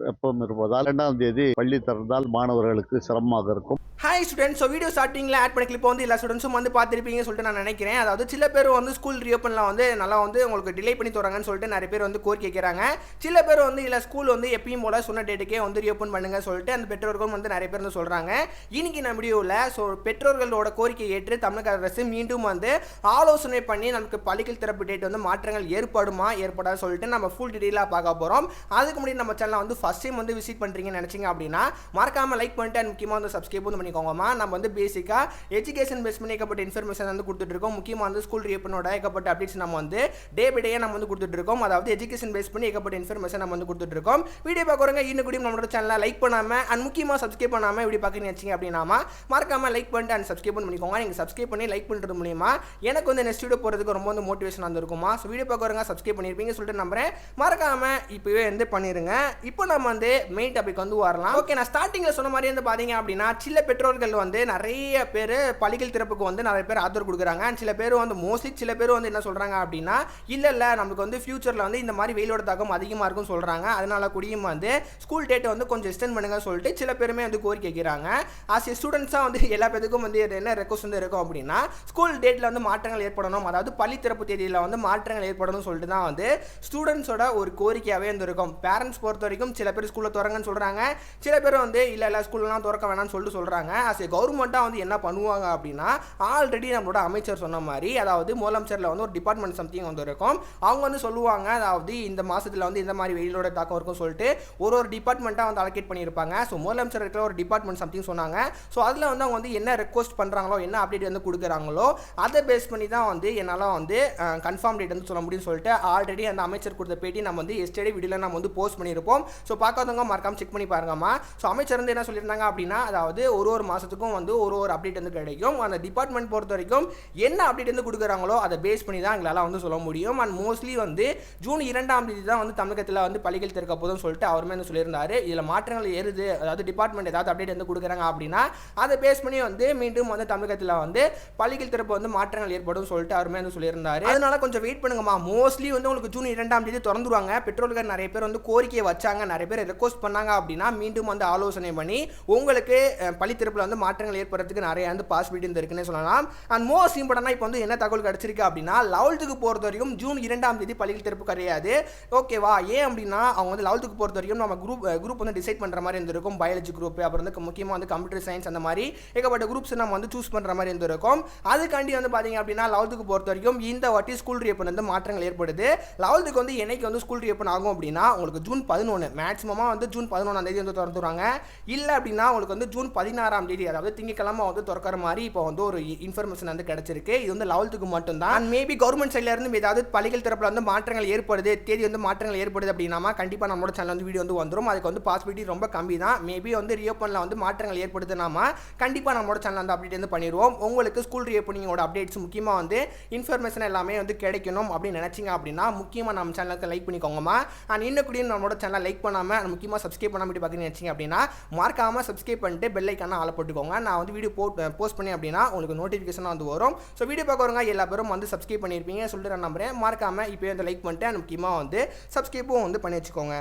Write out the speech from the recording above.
வெப்பம் இருப்பதால் இரண்டாம் தேதி பள்ளி திறந்தால் மாணவர்களுக்கு சிரமமாக இருக்கும். ஹாய் ஸ்டூடெண்ட்ஸ் ஸோ வீடியோ ஸ்டார்டிங்கில் ஆட் பண்ண கிளிப் வந்து எல்லா ஸ்டூடெண்ட்ஸும் வந்து பார்த்துருப்பீங்கன்னு சொல்லிட்டு நான் நினைக்கிறேன். அதாவது சில பேர் வந்து ஸ்கூல் ரீஓப்பனில் வந்து நல்லா வந்து உங்களுக்கு டிலே பண்ணி தராங்கன்னு சொல்லிட்டு நிறைய பேர் வந்து கோரிக்கை கேட்குறாங்க சில பேர் வந்து இல்லை ஸ்கூல் வந்து எப்பயும் போல சொன்ன டேட்டுக்கே வந்து ரீஓப்பன் பண்ணுங்க சொல்லிட்டு அந்த பெற்றோர்களும் வந்து நிறைய பேர் வந்து சொல்கிறாங்க இன்னைக்கு நம்ம வீடியோவில் ஸோ பெற்றோர்களோட கோரிக்கை ஏற்று தமிழக அரசு மீண்டும் வந்து ஆலோசனை பண்ணி நமக்கு பள்ளிகள் திறப்பு டேட் வந்து மாற்றங்கள் ஏற்படுமா ஏற்படாது சொல்லிட்டு நம்ம ஃபுல் டீட்டெயிலாக பார்க்க போகிறோம் அதுக்கு முன்னாடி நம்ம சேனலை வந்து ஃபஸ்ட் டைம் வந்து விசிட் பண்ணுறீங்கன்னு நினச்சிங்க அப்படின்னா மறக்காமல் லைக் பண்ணிட்டு and முக்கியமாக வந்து சப்ஸ்கிரைப் வந்து மூலமாக நம்ம வந்து பேசிக்காக எஜுகேஷன் பேஸ் பண்ணி ஏகப்பட்ட இன்ஃபர்மேஷன் வந்து கொடுத்துட்ருக்கோம் முக்கியமாக வந்து ஸ்கூல் ரீப்பனோட ஏகப்பட்ட அப்டேட்ஸ் நம்ம வந்து டே பை டே நம்ம வந்து கொடுத்துட்ருக்கோம் அதாவது எஜுகேஷன் பேஸ் பண்ணி ஏகப்பட்ட இன்ஃபர்மேஷன் நம்ம வந்து கொடுத்துட்ருக்கோம் வீடியோ பார்க்குறவங்க இன்னும் கூட நம்மளோட சேனலை லைக் பண்ணாமல் அண்ட் முக்கியமாக சப்ஸ்கிரைப் பண்ணாமல் இப்படி பார்க்குறீங்க வச்சிங்க அப்படின்னா மறக்காமல் லைக் பண்ணிட்டு அண்ட் சப்ஸ்கிரைப் பண்ணிக்கோங்க நீங்கள் சப்ஸ்கிரைப் பண்ணி லைக் பண்ணுறது மூலியமாக எனக்கு வந்து நெக்ஸ்ட் வீடியோ போகிறதுக்கு ரொம்ப வந்து மோட்டிவேஷன் வந்துருக்குமா? ஸோ வீடியோ பார்க்குறவங்க சப்ஸ்கிரைப் பண்ணியிருப்பீங்க சொல்லிட்டு நம்புறேன். மறக்காமல் இப்போவே வந்து பண்ணிடுங்க இப்போ நம்ம வந்து மெயின் டாபிக் வந்து வரலாம். ஓகே நான் ஸ்டார்டிங்கில் சொன்ன மாதிரி வந்து பார்த்தீங்க அப்படின்னா சில பெற்றோர்கள் வந்து நிறைய பேர் பள்ளிகள் திறப்புக்கு வந்து நிறைய பேர் ஆதரவு கொடுக்குறாங்க. அண்ட் சில பேர் வந்து மோஸ்ட்லி சில பேர் வந்து என்ன சொல்கிறாங்க அப்படின்னா இல்லை இல்லை நமக்கு வந்து ஃபியூச்சரில் வந்து இந்த மாதிரி வெயிலோட தாக்கம் அதிகமாக இருக்கும்னு சொல்கிறாங்க அதனால கூடியும் வந்து ஸ்கூல் டேட்டை வந்து கொஞ்சம் எக்ஸ்டெண்ட் பண்ணுங்க சொல்லிட்டு சில பேருமே வந்து கோரிக்கை கேட்குறாங்க ஆஸ் ஏ ஸ்டூடெண்ட்ஸாக வந்து எல்லா பேருக்கும் வந்து என்ன ரெக்வஸ்ட் வந்து இருக்கும் அப்படின்னா ஸ்கூல் டேட்டில் வந்து மாற்றங்கள் ஏற்படணும். அதாவது பள்ளி திறப்பு தேதியில் வந்து மாற்றங்கள் ஏற்படணும் சொல்லிட்டு தான் வந்து ஸ்டூடெண்ட்ஸோட ஒரு கோரிக்கையாகவே வந்து இருக்கும் பேரண்ட்ஸ் பொறுத்த வரைக்கும் சில பேர் ஸ்கூலில் திறங்கன்னு சொல்கிறாங்க சில பேர் வந்து இல்லை இல்லை ஸ்கூல்லாம் திறக்க வேணாம்னு சொல்லிட்டு சொல்கிறாங்க ஆஸ் ஏ கவர்மெண்ட்டாக வந்து என்ன பண்ணுவாங்க அப்படின்னா ஆல்ரெடி நம்மளோட அமைச்சர் சொன்ன மாதிரி அதாவது முதலமைச்சரில் வந்து ஒரு டிபார்ட்மெண்ட் சம்திங் வந்து இருக்கும். அவங்க வந்து சொல்லுவாங்க அதாவது இந்த மாதத்தில் வந்து இந்த மாதிரி வெயிலோட தாக்கம் இருக்கும் சொல்லிட்டு ஒரு ஒரு டிபார்ட்மெண்ட்டாக வந்து அலோகேட் பண்ணியிருப்பாங்க. ஸோ முதலமைச்சர் இருக்கிற ஒரு டிபார்ட்மெண்ட் சம்திங் சொன்னாங்க. ஸோ அதில் வந்து அவங்க வந்து என்ன ரெக்வஸ்ட் பண்ணுறாங்களோ என்ன அப்டேட் வந்து கொடுக்குறாங்களோ அதை பேஸ் பண்ணி தான் வந்து என்னால் வந்து கன்ஃபார்ம் டேட் வந்து சொல்ல முடியும்னு சொல்லிட்டு ஆல்ரெடி அந்த அமைச்சர் கொடுத்த பேட்டி நம்ம வந்து எஸ்டே வீடியோவில் நம்ம வந்து போஸ்ட் பண்ணியிருப்போம். ஸோ பார்க்காதவங்க மறக்காமல் செக் பண்ணி பாருங்கம்மா. ஸோ அமைச்சர் வந்து என்ன சொல்லியிருந்தாங்க அப்படின்னா அதாவது ஒரு ஒரு மாதத்துக்கும் வந்து ஒரு ஒரு அப்டேட் வந்து கிடைக்கும். அந்த டிபார்ட்மெண்ட் பொறுத்த வரைக்கும் என்ன அப்டேட் வந்து கொடுக்குறாங்களோ அதை பேஸ் பண்ணி தான் எங்களால் வந்து சொல்ல முடியும். அண்ட் மோஸ்ட்லி வந்து ஜூன் இரண்டாம் தேதி தான் வந்து தமிழகத்தில் வந்து பள்ளிகள் திறக்க போதும் சொல்லிட்டு அவருமே வந்து சொல்லியிருந்தார். இதில் மாற்றங்கள் ஏறுது. அதாவது டிபார்ட்மெண்ட் ஏதாவது அப்டேட் வந்து கொடுக்குறாங்க அப்படின்னா அதை பேஸ் பண்ணி வந்து மீண்டும் வந்து தமிழகத்தில் வந்து பள்ளிகள் திறப்பு வந்து மாற்றங்கள் ஏற்படும் சொல்லிட்டு அவருமே வந்து சொல்லியிருந்தார். அதனால கொஞ்சம் வெயிட் பண்ணுங்கம்மா. மோஸ்ட்லி வந்து உங்களுக்கு ஜூன் இரண்டாம் தேதி திறந்துருவாங்க. பெட்ரோல்கள் நிறைய பேர் வந்து கோரிக்கையை வச்சாங்க. நிறைய பேர் ரெக்வஸ்ட் பண்ணாங்க அப்படின்னா மீண்டும் வந்து ஆலோசனை பண்ணி உங்களுக்கு பள்ளி திறப்பு லைஃப்பில் வந்து மாற்றங்கள் ஏற்படுறதுக்கு நிறைய வந்து பாசிபிலிட்டி வந்து இருக்குன்னு சொல்லலாம். அண்ட் மோஸ்ட் இம்பார்ட்டனாக இப்போ வந்து என்ன தகவல் கிடச்சிருக்கு அப்படின்னா லெவல்த்துக்கு பொறுத்த வரைக்கும் ஜூன் இரண்டாம் தேதி பள்ளிகள் திறப்பு கிடையாது. ஓகேவா ஏன் அப்படின்னா அவங்க வந்து லெவல்த்துக்கு பொறுத்த வரைக்கும் நம்ம குரூப் குரூப் வந்து டிசைட் பண்ணுற மாதிரி இருந்திருக்கும். பயாலஜி குரூப் அப்புறம் வந்து முக்கியமாக வந்து கம்ப்யூட்டர் சயின்ஸ் அந்த மாதிரி. ஏகப்பட்ட குரூப்ஸ் நம்ம வந்து சூஸ் பண்ணுற மாதிரி இருந்திருக்கும். அதுக்காண்டி வந்து பார்த்தீங்க அப்படின்னா லெவல்த்துக்கு பொறுத்த வரைக்கும் இந்த வாட்டி ஸ்கூல் ரீஓப்பன் வந்து மாற்றங்கள் ஏற்படுது. லெவல்த்துக்கு வந்து என்னைக்கு வந்து ஸ்கூல் ரீஓப்பன் ஆகும் அப்படின்னா உங்களுக்கு ஜூன் பதினொன்று மேக்ஸிமமாக வந்து ஜூன் பதினொன்றாம் தேதி வந்து திறந்துருவாங்க இல்லை அப்படின்னா உங்களுக்கு வந்து ஜூன் பதினாறாம் தேதி அதாவது திங்கக்கிழமை வந்து திறக்கிற மாதிரி இப்போ வந்து ஒரு இன்ஃபர்மேஷன் வந்து கிடைச்சிருக்கு. இது வந்து லெவல்த்துக்கு மட்டும்தான். அண்ட் மேபி கவர்மெண்ட் சைட்ல இருந்து ஏதாவது பள்ளிகள் தரப்பில் வந்து மாற்றங்கள் ஏற்படுது தேதி வந்து மாற்றங்கள் ஏற்படுது அப்படின்னா கண்டிப்பாக நம்மளோட சேனல் வந்து வீடியோ வந்து வந்துடும் அதுக்கு வந்து பாசிபிலிட்டி ரொம்ப கம்மி தான் மேபி வந்து ரீஓப்பனில் வந்து மாற்றங்கள் ஏற்படுதுனாமா கண்டிப்பாக நம்மளோட சேனல் வந்து அப்டேட் வந்து பண்ணிடுவோம். உங்களுக்கு ஸ்கூல் ரீஓப்பனிங்கோட அப்டேட்ஸ் முக்கியமாக வந்து இன்ஃபர்மேஷன் எல்லாமே வந்து கிடைக்கணும் அப்படின்னு நினச்சிங்க அப்படின்னா முக்கியமாக நம்ம சேனலுக்கு லைக் பண்ணிக்கோங்கம்மா அண்ட் இன்னும் கூட நம்மளோட சேனலை லைக் பண்ணாமல் முக்கியமாக சப்ஸ்கிரைப் பண்ணாமல் பார்க்குறீங்க நினச்சிங்க அப்படின்னா மறக்காமல் சப்ஸ்கிரைப் பண்ணிட்டு பெல் ஐக்கான ஆளை போட்டுக்கோங்க. நான் வந்து வீடியோ போட் போஸ்ட் பண்ணேன் அப்படின்னா உங்களுக்கு நோட்டிஃபிகேஷன் வந்து வரும். ஸோ வீடியோ பார்க்குறவங்க எல்லா பேரும் வந்து சப்ஸ்கிரைப் பண்ணியிருப்பீங்க சொல்லிட்டு நான் நம்புறேன். மறக்காமல் இப்போ வந்து லைக் பண்ணிட்டு முக்கியமாக வந்து சப்ஸ்கிரைப்பும் வந்து பண்ணி வச்சுக்கோங்க.